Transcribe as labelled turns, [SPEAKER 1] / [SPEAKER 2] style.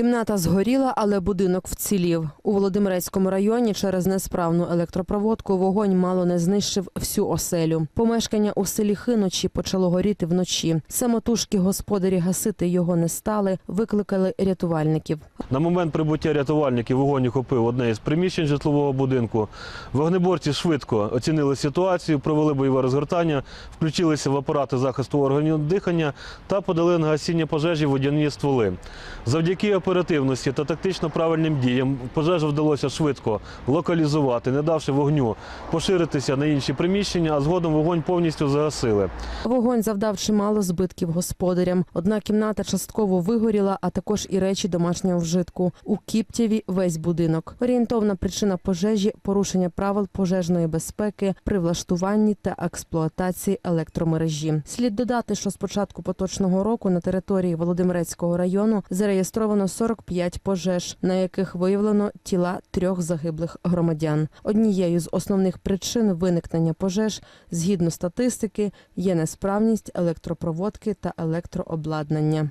[SPEAKER 1] Кімната згоріла, але будинок вцілів. У Володимирецькому районі через несправну електропроводку вогонь мало не знищив всю оселю. Помешкання у селі Хиночі почало горіти вночі. Самотужки господарі гасити його не стали, викликали рятувальників.
[SPEAKER 2] На момент прибуття рятувальників вогонь охопив одне із приміщень житлового будинку. Вогнеборці швидко оцінили ситуацію, провели бойове розгортання, включилися в апарати захисту органів дихання та подали на гасіння пожежі водяні стволи. Завдяки оперативності та тактично правильним діям пожежу вдалося швидко локалізувати, не давши вогню поширитися на інші приміщення, а згодом вогонь повністю загасили.
[SPEAKER 1] Вогонь завдав чимало збитків господарям. Одна кімната частково вигоріла, а також і речі домашнього вжитку. У Кіптєві весь будинок. Орієнтовна причина пожежі порушення правил пожежної безпеки при влаштуванні та експлуатації електромережі. Слід додати, що з початку поточного року на території Володимирецького району зареєстровано 45 пожеж, на яких виявлено тіла трьох загиблих громадян. Однією з основних причин виникнення пожеж, згідно статистики, є несправність електропроводки та електрообладнання.